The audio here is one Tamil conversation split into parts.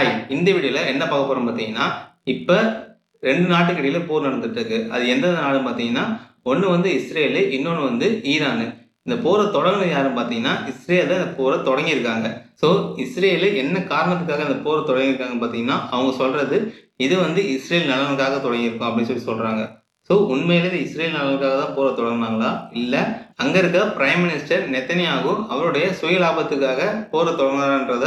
ஹாய் இந்த வீடியோவில் என்ன பார்க்க போகிறோம் பார்த்தீங்கன்னா இப்போ ரெண்டு நாட்டுக்கு இடையில் போர் நடந்துட்டுருக்கு. அது எந்த நாடுன்னு பார்த்தீங்கன்னா ஒன்று வந்து இஸ்ரேலு இன்னொன்று வந்து ஈரானு. இந்த போரை தொடங்கினது யாருன்னு பார்த்தீங்கன்னா இஸ்ரேல் தான் இந்த போரை தொடங்கியிருக்காங்க. ஸோ இஸ்ரேலு என்ன காரணத்துக்காக இந்த போரை தொடங்கியிருக்காங்கன்னு பார்த்தீங்கன்னா அவங்க சொல்கிறது இது வந்து இஸ்ரேல் நலனுக்காக தொடங்கியிருக்கோம் அப்படின்னு சொல்லி சொல்கிறாங்க ஸோ உண்மையிலே இஸ்ரேல் நலனுக்காக தான் போரை தொடங்கினாங்களா? இல்லை அங்கே இருக்க பிரைம் மினிஸ்டர் நெத்தனியாகும் அவருடைய சுய லாபத்துக்காக போரை தொடங்குறான்றத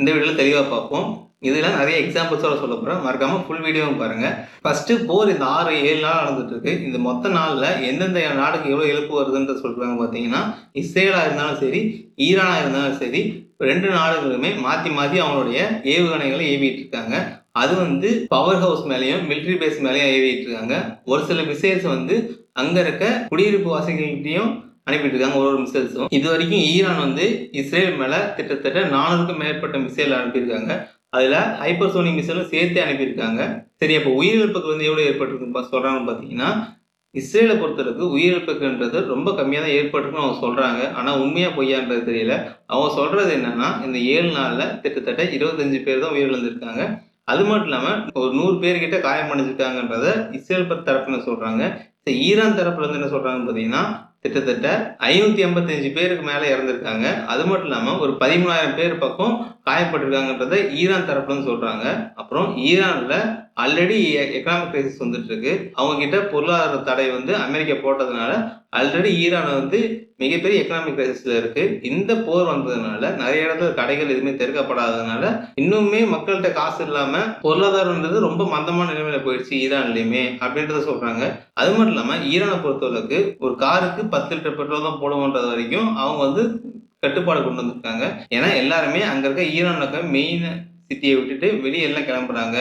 இந்த வீடியோவில் தெளிவாக பார்ப்போம். இதெல்லாம் நிறைய எக்ஸாம்பிள்ஸோட சொல்ல போகிறேன் மறக்காமல் ஃபுல் வீடியோவும் பாருங்கள் ஃபஸ்ட்டு போர் இந்த ஆறு ஏழு நாள் நடந்துட்டுருக்கு இந்த மொத்த நாளில் எந்தெந்த நாடுக்கு எவ்வளோ இழப்பு வருதுன்ற சொல்கிறாங்க பார்த்தீங்கன்னா இஸ்ரேலாக இருந்தாலும் சரி ஈரானாக இருந்தாலும் சரி ரெண்டு நாடுகளுமே மாற்றி மாற்றி அவங்களுடைய ஏவுகணைகளை ஏவிட்டு இருக்காங்க. அது வந்து பவர் ஹவுஸ் மேலேயும் மிலிட்ரி பேஸ் மேலேயும் ஏவிட்டு இருக்காங்க. ஒரு சில மிசைல்ஸ் வந்து அங்கே இருக்க குடியிருப்பு வாசிகள்கிட்டையும் அனுப்பிட்டு இருக்காங்க ஒரு ஒரு மிசைல்ஸும் இது வரைக்கும் ஈரான் வந்து இஸ்ரேல் மேலே கிட்டத்தட்ட நானூறுக்கும் மேற்பட்ட மிசைல் அனுப்பியிருக்காங்க. அதில் ஹைப்பர்சோனிக் மிசைலும் சேர்த்து அனுப்பியிருக்காங்க. சரி அப்போ உயிரிழப்புக்கு வந்து எவ்வளோ ஏற்பட்டிருக்கு சொல்கிறாங்கன்னு பார்த்தீங்கன்னா இஸ்ரேலை பொறுத்தளவுக்கு உயிரிழப்புக்குன்றது ரொம்ப கம்மியாக தான் ஏற்பட்டிருக்குன்னு அவங்க சொல்கிறாங்க ஆனால் உண்மையாக பொய்யான்றது தெரியல. அவங்க சொல்கிறது என்னென்னா இந்த ஏழு நாளில் கிட்டத்தட்ட இருபத்தஞ்சு பேர் தான் உயிரிழந்திருக்காங்க. அது மட்டும் இல்லாமல் ஒரு நூறு பேர்கிட்ட காயம் அடைஞ்சிருக்காங்கன்றத இஸ்ரேல் தரப்புன்னு சொல்கிறாங்க ஈரான் தரப்புல வந்து என்ன சொல்கிறாங்கன்னு பார்த்தீங்கன்னா கிட்டத்தட்ட ஐநூற்றி எண்பத்தஞ்சு பேருக்கு மேலே இறந்துருக்காங்க. அது மட்டும் இல்லாமல் ஒரு பதிமூணாயிரம் பேர் பக்கம் காயப்பட்டிருக்காங்கன்றத ஈரான் தரப்புலன்னு சொல்கிறாங்க அப்புறம் ஈரானில் ஆல்ரெடி எக்கனாமிக் கிரைசிஸ் வந்துட்டு இருக்கு அவங்க கிட்ட பொருளாதார தடை வந்து அமெரிக்கா போட்டதுனால ஆல்ரெடி ஈரான் வந்து மிகப்பெரிய எக்கனாமிக் கிரைசிஸ்ல இருக்கு. இந்த போர் வந்ததுனால நிறைய இடத்துல கடைகள் எதுவுமே திறக்கப்படாததுனால இன்னுமே மக்கள்கிட்ட காசு இல்லாம பொருளாதாரம்ன்றது ரொம்ப மந்தமான நிலைமையில போயிடுச்சு ஈரான்லயுமே அப்படின்றத சொல்றாங்க. அது மட்டும் இல்லாம ஈரானை பொறுத்தளவுக்கு ஒரு காருக்கு பத்து லிட்டர் பெட்ரோல் தான் போடுவோன்றது வரைக்கும் அவங்க வந்து கட்டுப்பாடு கொண்டு வந்திருக்காங்க. ஏன்னா எல்லாருமே அங்க இருக்க ஈரான்ல இருக்க மெயின் சிட்டியை விட்டுட்டு வெளியே எல்லாம் கிளம்புறாங்க.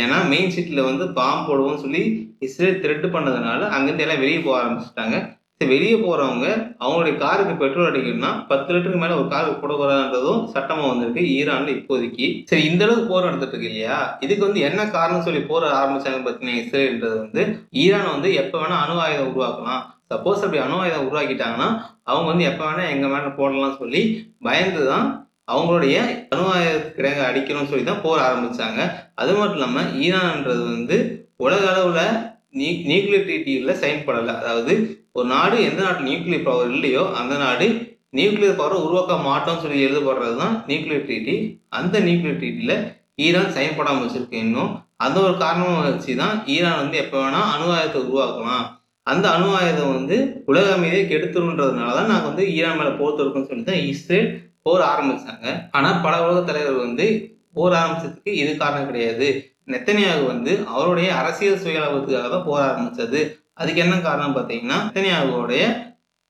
ஏன்னா மெயின் சிட்டியில் வந்து பாம்பு போடுவோம்னு சொல்லி இஸ்ரேல் திருட்டு பண்ணதுனால அங்கேருந்து எல்லாம் வெளியே போக ஆரம்பிச்சிட்டாங்க. சரி வெளியே போகிறவங்க அவங்களுடைய காருக்கு பெட்ரோல் அடிக்கணும்னா பத்து லிட்டருக்கு மேலே ஒரு காருக்கு போடக்கூடாதுன்றதும் சட்டமாக வந்திருக்கு ஈரானில் இப்போதைக்கு. சரி இந்த அளவுக்கு போர் நடந்துட்டு இருக்கு இல்லையா? இதுக்கு வந்து என்ன காரணம் சொல்லி போர் ஆரம்பிச்சாங்க பார்த்தீங்கன்னா இஸ்ரேல்ன்றது வந்து ஈரான் வந்து எப்போ வேணால் அணு ஆயுதம் உருவாக்கலாம். சப்போஸ் அப்படி அணு ஆயுதம் உருவாக்கிட்டாங்கன்னா அவங்க வந்து எப்போ வேணால் எங்கே மேலே போடலாம்னு சொல்லி பயந்து தான் அவங்களுடைய அணு ஆயுதக்கிடங்க அடிக்கணும்னு சொல்லி தான் போர் ஆரம்பித்தாங்க அது மட்டும் இல்லாமல் ஈரான்ன்றது வந்து உலக அளவில் நியூ நியூக்ளியர் ட்ரீட்டியில் சைன் பண்ணலை. அதாவது ஒரு நாடு எந்த நாட்டு நியூக்ளியர் பவர் இல்லையோ அந்த நாடு நியூக்ளியர் பவரை உருவாக்க மாட்டோம்னு சொல்லி எழுதப்படுறது தான் நியூக்ளியர் ட்ரீட்டி அந்த நியூக்ளியர் ட்ரீட்டியில் ஈரான் சைன் பண்ணாமல் வச்சுருக்கு இன்னும். அந்த ஒரு காரணமாக வச்சு தான் ஈரான் வந்து எப்போ வேணால் அணு ஆயுதத்தை உருவாக்கலாம். அந்த அணு ஆயுதம் வந்து உலக அமைதியை கெடுத்துருன்றதுனால தான் நாங்கள் வந்து ஈரான் மேலே போர் தொடுக்கணும்னு சொல்லி தான் இஸ்ரேல் போர் ஆரம்பித்தாங்க ஆனால் பல உலக தலைவர்கள் வந்து போர் ஆரம்பிச்சதுக்கு இது காரணம் கிடையாது. நெத்தனியாக வந்து அவருடைய அரசியல் சுயலாபத்துக்காக தான் போர் ஆரம்பித்தது அதுக்கு என்ன காரணம் பார்த்தீங்கன்னா நெத்தனியாகுடைய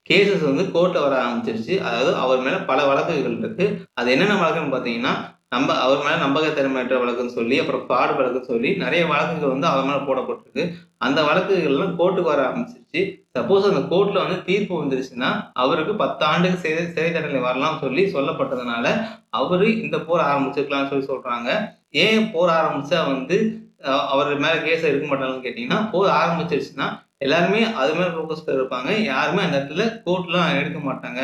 கேசஸ் வந்து கோர்ட்டில் வர ஆரம்பிச்சிருச்சு. அதாவது அவர் மேலே பல வழக்குகள் இருக்குது அது என்னென்ன வழக்குன்னு பார்த்தீங்கன்னா நம்ம அவர் மேலே நம்பகத்தன்மையற்ற வழக்குன்னு சொல்லி அப்புறம் ஃப்ராடு வழக்குன்னு சொல்லி நிறைய வழக்குகள் வந்து அவர் மேலே போடப்பட்டிருக்கு. அந்த வழக்குகள்லாம் கோர்ட்டுக்கு வர ஆரம்பிச்சிருச்சு. சப்போஸ் அந்த கோர்ட்டில் வந்து தீர்ப்பு வந்துருச்சுன்னா அவருக்கு பத்து ஆண்டுக்கு சிறை சிறை தண்டனை வரலாம் சொல்லி சொல்லப்பட்டதுனால அவரு இந்த போர் ஆரம்பிச்சிருக்கலாம்னு சொல்லி சொல்கிறாங்க ஏன் போர் ஆரம்பிச்சா வந்து அவர் மேலே கேஸ் எடுக்க மாட்டாங்கன்னு கேட்டிங்கன்னா போர் ஆரம்பிச்சிருச்சுன்னா எல்லாருமே அது மேலே ஃபோக்கஸ் இருப்பாங்க. யாருமே அந்த இடத்துல கோர்ட்லாம் எடுக்க மாட்டாங்க.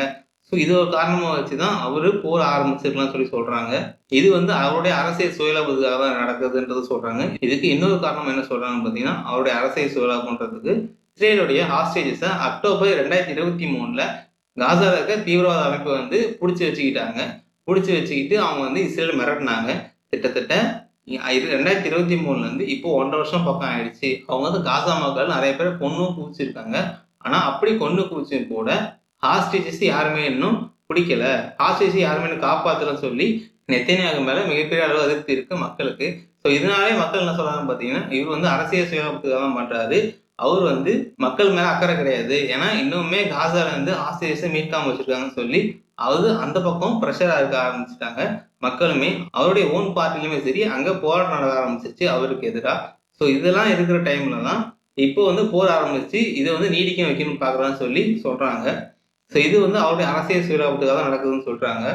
ஸோ இது ஒரு காரணமாக வச்சு தான் அவர் போர் ஆரம்பிச்சிருக்கலாம் சொல்லி சொல்கிறாங்க இது வந்து அவருடைய அரசியல் சுயலாபத்துக்காக தான் நடக்குதுன்றது சொல்கிறாங்க இதுக்கு இன்னொரு காரணம் என்ன சொல்கிறாங்கன்னு பார்த்தீங்கன்னா அவருடைய அரசியல் சுயலாபன்றதுக்கு இஸ்ரேலுடைய ஹாஸ்டேஜஸை அக்டோபர் ரெண்டாயிரத்தி இருபத்தி மூணில் காசாவில் இருக்க தீவிரவாத அமைப்பை வந்து பிடிச்சி வச்சுக்கிட்டாங்க. பிடிச்சி வச்சுக்கிட்டு அவங்க வந்து இஸ்ரேல் மிரட்டினாங்க. கிட்டத்தட்ட ரெண்டாயிரத்தி இருபத்தி மூணுலேருந்து இப்போ ஒன்றரை வருஷம் பக்கம் ஆயிடுச்சு. அவங்க வந்து காசா மக்கள் நிறைய பேர் பொண்ணும் குவிச்சிருக்காங்க. ஆனால் அப்படி கொண்டு குவிச்சும் கூட ஹாஸ்டேஜஸ் யாருமே இன்னும் பிடிக்கல. ஹாஸ்டேஜஸ் யாருமே காப்பாற்றலன்னு சொல்லி நெத்தனியாக மேலே மிகப்பெரிய அளவு அதிருப்தி இருக்கு மக்களுக்கு. ஸோ இதனாலே மக்கள் என்ன சொல்றாங்க பார்த்தீங்கன்னா இவர் வந்து அரசியல் சுயத்துக்காக தான் பண்றாரு. அவர் வந்து மக்கள் மேலே அக்கறை கிடையாது. ஏன்னா இன்னுமே காசால இருந்து ஹாஸ்டேஜஸை மீட்காம வச்சிருக்காங்கன்னு சொல்லி அவர் அந்த பக்கம் ப்ரெஷராக இருக்க ஆரம்பிச்சிட்டாங்க. மக்களுமே அவருடைய ஓன் பார்ட்டிலுமே சரி அங்கே போராட்டம் நடக்க ஆரம்பிச்சிச்சு அவருக்கு எதிராக ஸோ இதெல்லாம் இருக்கிற டைம்ல தான் இப்போ வந்து போர் ஆரம்பிச்சு இதை வந்து நீடிக்க வைக்கணும்னு பார்க்குறான்னு சொல்லி சொல்கிறாங்க ஸோ இது வந்து அவருடைய அரசியல் சுயலாபத்துக்காக தான் நடக்குதுன்னு சொல்கிறாங்க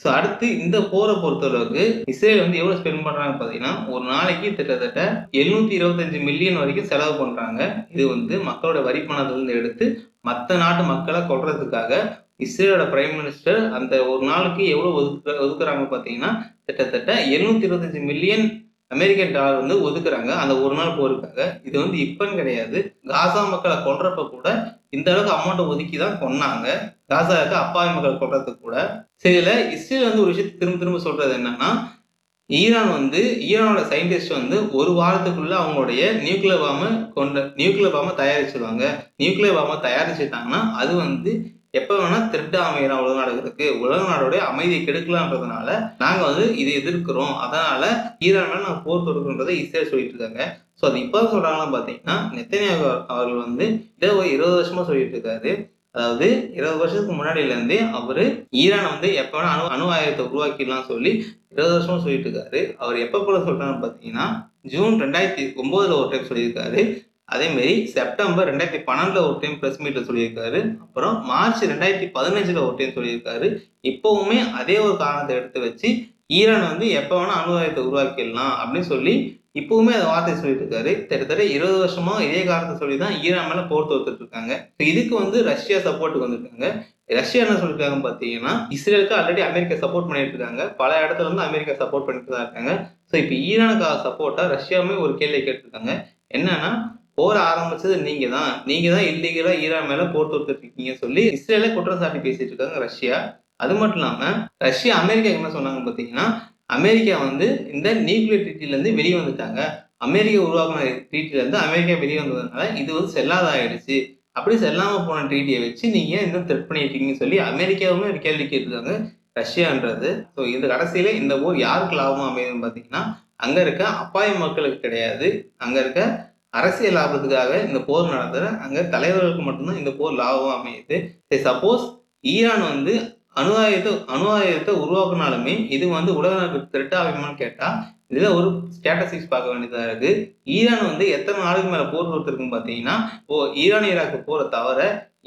ஸோ அடுத்து இந்த போரை பொறுத்தளவுக்கு இஸ்ரேல் வந்து எவ்வளோ ஸ்பெண்ட் பண்ணுறாங்க பார்த்தீங்கன்னா ஒரு நாளைக்கு கிட்டத்தட்ட எழுநூற்றி இருபத்தஞ்சு மில்லியன் வரைக்கும் செலவு பண்ணுறாங்க இது வந்து மக்களோட வரி பணத்திலிருந்து எடுத்து மற்ற நாட்டு மக்களை கொள்றதுக்காக இஸ்ரேலோட பிரைம் மினிஸ்டர் அந்த ஒரு நாளுக்கு எவ்வளோ ஒதுக்கு ஒதுக்குறாங்க பார்த்தீங்கன்னா கிட்டத்தட்ட எழுநூற்றி இருபத்தஞ்சு மில்லியன் அமெரிக்கன் டாலர் வந்து ஒதுக்குறாங்க. அந்த ஒரு நாள் போருக்காக. இது வந்து இப்பன்னு கிடையாது. காசா மக்களை கொல்றப்ப கூட இந்த அளவுக்கு அமௌண்ட்டை ஒதுக்கி தான் கொன்னாங்க. காசாவுக்கு அப்பாவி மக்களை கொல்றதுக்கு கூட. சரி இதில் இஸ்ரேல் வந்து ஒரு விஷயத்தை திரும்ப திரும்ப சொல்றது என்னன்னா ஈரான் வந்து ஈரானோட சயின்டிஸ்ட் வந்து ஒரு வாரத்துக்குள்ள அவங்களுடைய நியூக்ளியர் பாம்பை கொண்ட நியூக்ளியர் பாம்பை தயாரிச்சிருவாங்க. நியூக்ளியர் பாம்பை தயாரிச்சுட்டாங்கன்னா அது வந்து எப்போ வேணால் திருட்டு அமையலாம் உலக நாடுகளுக்கு உலக நாடோடைய அமைதியை கெடுக்கலான்றதுனால நாங்கள் வந்து இதை எதிர்க்கிறோம். அதனால ஈரான் மேலே நாங்கள் போர் தொடுக்கிறோன்றதை இஸ்ரேல் சொல்லிட்டு இருக்காங்க. ஸோ அது இப்போ சொல்கிறாங்கன்னு பார்த்தீங்கன்னா நெத்தனியாக அவர்கள் வந்து இதை ஒரு இருபது வருஷமாக சொல்லிட்டு இருக்காரு. அதாவது இருபது வருஷத்துக்கு முன்னாடியிலேருந்தே அவர் ஈரானை வந்து எப்போ வேணால் அணு அணு ஆயுதத்தை உருவாக்கிடலாம் சொல்லி இருபது வருஷமா சொல்லிட்டு இருக்காரு. அவர் எப்போ போல சொல்றாருன்னு பார்த்தீங்கன்னா ஜூன் ரெண்டாயிரத்தி ஒம்போதில் ஒரு டைம் சொல்லியிருக்காரு. அதேமாரி செப்டம்பர் ரெண்டாயிரத்தி பன்னெண்டில் ஒரு டைம் ப்ரெஸ் மீட்டில் சொல்லியிருக்காரு. அப்புறம் மார்ச் ரெண்டாயிரத்தி பதினஞ்சில் ஒரு டைம் சொல்லியிருக்காரு. இப்போவுமே அதே ஒரு காரணத்தை எடுத்து வச்சு ஈரான் வந்து எப்போ வேணால் அணு உருவாக்கிடலாம் அப்படின்னு சொல்லி இப்போவுமே அதை வார்த்தை சொல்லிட்டு இருக்காரு கிட்டத்தட்ட இருபது வருஷமா இதே காரணத்தை சொல்லி தான் ஈரான் மேலே போர் தொடுத்துட்டு இருக்காங்க. ஸோ இதுக்கு வந்து ரஷ்யா சப்போர்ட்டுக்கு வந்திருக்காங்க. ரஷ்யா என்ன சொல்லியிருக்காங்க பார்த்தீங்கன்னா இஸ்ரேலுக்கு ஆல்ரெடி அமெரிக்கா சப்போர்ட் பண்ணிட்டு இருக்காங்க. பல இடத்துல வந்து அமெரிக்கா சப்போர்ட் பண்ணிட்டு தான் இருக்காங்க. ஸோ இப்போ ஈரானுக்கு சப்போர்ட்டாக ரஷ்யாவுமே ஒரு கேள்வி கேட்டிருக்காங்க. என்னன்னா போர் ஆரம்பிச்சது நீங்க தான் நீங்க தான் இல்லீகலா ஈரான் மேல போர் தொடுத்துட்டு இருக்கீங்க சொல்லி இஸ்ரேல குற்றம் சாட்டி பேசிட்டு இருக்காங்க ரஷ்யா. அது மட்டும் இல்லாம ரஷ்யா அமெரிக்கா என்ன சொன்னாங்க பாத்தீங்கன்னா அமெரிக்கா வந்து இந்த நியூக்ளியர் ட்ரீட்டில இருந்து வெளியே வந்துட்டாங்க. அமெரிக்கா உருவாக்கின ட்ரீட்டில இருந்து அமெரிக்கா வெளியே வந்ததுனால இது வந்து செல்லாத ஆயிடுச்சு அப்படி செல்லாம போன ட்ரீட்டியை வச்சு நீங்க இன்னும் த்ரெட் பண்ணிருக்கீங்கன்னு சொல்லி அமெரிக்காவுமே ஒரு கேள்வி கேட்டிருக்காங்க. ரஷ்யான்றது. ஸோ இந்த கடைசியில இந்த போர் யாருக்கு லாபமா அமையுதுன்னு பாத்தீங்கன்னா அங்க இருக்க அப்பாய மக்களுக்கு கிடையாது. அங்க இருக்க அரசியல் லாபத்துக்காக இந்த போர் நடத்துகிற அங்கே தலைவர்களுக்கு மட்டும்தான் இந்த போர் லாபம் அமையுது. சப்போஸ் ஈரான் வந்து அணு ஆயுதத்தை அணு ஆயுதத்தை உருவாக்குனாலுமே இது வந்து உலக நாட்டுக்கு திருட்டா ஆகுமான்னு கேட்டால் இதில் ஒரு ஸ்டேட்டஸ்டிக்ஸ் பார்க்க வேண்டியதாக இருக்குது ஈரான் வந்து எத்தனை நாடுகள் மேலே போர் தொடுத்திருக்குன்னு பார்த்தீங்கன்னா இப்போ ஈரான் ஈராக்கு போரை தவிர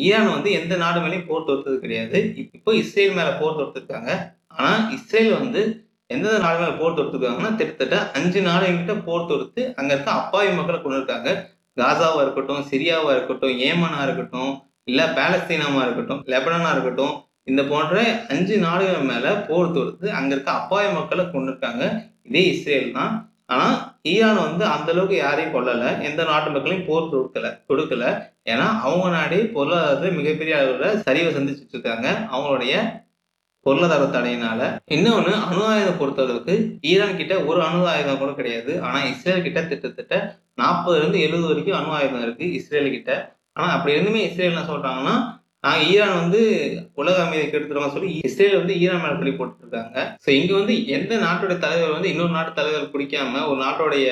ஈரான் வந்து எந்த நாடு மேலேயும் போர் தொடுத்தது கிடையாது. இப்போ இஸ்ரேல் மேலே போர் தொடுத்திருக்காங்க ஆனால் இஸ்ரேல் வந்து எந்தெந்த நாடு போர் தொடுத்துருக்காங்கன்னா கிட்டத்தட்ட அஞ்சு நாடுகிட்ட போர் தொடுத்து அங்க இருக்க அப்பாவி மக்களை கொண்டு இருக்காங்க காசாவா இருக்கட்டும் சிரியாவா இருக்கட்டும் ஏமனா இருக்கட்டும் இல்ல பாலஸ்தீனமா இருக்கட்டும் லெபனனா இருக்கட்டும் இந்த போன்ற அஞ்சு நாடுகள் மேல போர் தொடுத்து அங்க இருக்க அப்பாவி மக்களை கொண்டு இருக்காங்க இதே இஸ்ரேல் தான். ஆனா ஈரான் வந்து அந்த அளவுக்கு யாரையும் கொல்லல. எந்த நாட்டு மக்களையும் போர் தொடுக்கல கொடுக்கல ஏன்னா அவங்க நாடே பொருளாதாரத்தை மிகப்பெரிய அளவில் சரிவை சந்திச்சுட்டு இருக்காங்க. அவங்களுடைய பொருளாதார தடையினால இன்னொன்று அணு ஆயுதம் பொறுத்தளவுக்கு ஈரான் கிட்ட ஒரு அணு ஆயுதம் கூட கிடையாது. ஆனால் இஸ்ரேல் கிட்ட கிட்டத்தட்ட நாற்பதுலேருந்து எழுபது வரைக்கும் அணு ஆயுதம் இருக்கு இஸ்ரேல் கிட்ட. ஆனால் அப்படி இருந்துமே இஸ்ரேல் என்ன சொல்றாங்கன்னா நாங்கள் ஈரான் வந்து உலக அமைதியை கெடுத்துருவோம் சொல்லி இஸ்ரேல் வந்து ஈரான் மேல பழி போட்டுருக்காங்க. ஸோ இங்கே வந்து எந்த நாட்டோட தலைவர் வந்து இன்னொரு நாட்டு தலைவர் பிடிக்காம ஒரு நாட்டோடைய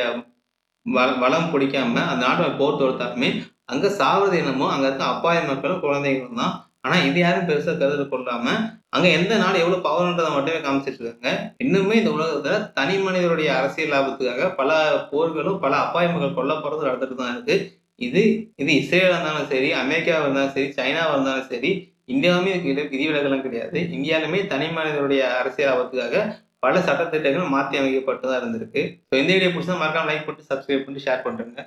வ- வளம் பிடிக்காம அந்த நாட்டை போர் தொடுத்தாலுமே அங்கே சாவது என்னமோ அங்கே இருக்க அப்பாய மக்களும் குழந்தைகளும் தான் ஆனால் இது யாரும் பெருசாக கருதல் கொள்ளாமல் அங்கே எந்த நாடு எவ்வளோ பவர்ன்றதை மட்டுமே காமிச்சிட்டு இருக்காங்க. இன்னுமே இந்த உலகத்தில் தனி மனிதருடைய அரசியல் லாபத்துக்காக பல போர்களும் பல அப்பாயமங்கள் கொல்லப்படுறது நடந்துட்டு தான் இருக்கு. இது இது இஸ்ரேலாக இருந்தாலும் சரி அமெரிக்காவாக இருந்தாலும் சரி சைனாவாக இருந்தாலும் சரி இந்தியாவுமே இதுக்கு விதி- கிடையாது. இந்தியாலுமே தனி மனிதனுடைய அரசியல் லாபத்துக்காக பல சட்டத்திட்டங்கள் மாற்றி அமைக்கப்பட்டு தான் இருந்திருக்கு. ஸோ இந்த வீடியோ பிடிச்சா மறக்காம லைக் பண்ணிட்டு சப்ஸ்கிரைப் பண்ணிட்டு ஷேர் பண்ணுறேங்க